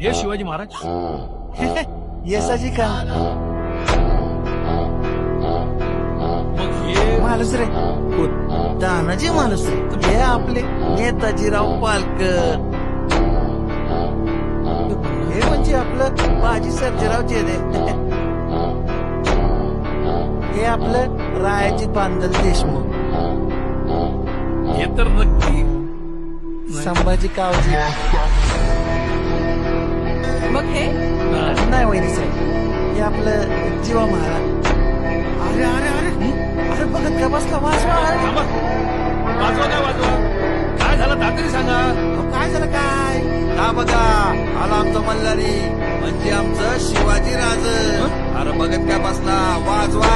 हे शिवाजी महाराज? येसाजी का? मग हे रे तानाजी माणूस रे. हे आपले नेताजीराव पालकर. हे म्हणजे आपलं बाजी सर्जेराव जेदे हे आपलं रायाची बांधल देशमुख. हे तर नक्की. संभाजी कावजी हे नाही वहिनी साहेब हे आपलं जीवा महाराज. अरे अरे अरे. अरे बघत का बसला वाचवा अरे. थांबा. वाजवा काय वाजवा. काय झालं तातडी सांगा. अहो, काय झालं काय? हा बघा आला आमचा मल्हारी. म्हणजे आमचं शिवाजी राज. अरे बघत काय बसला? वाजवा.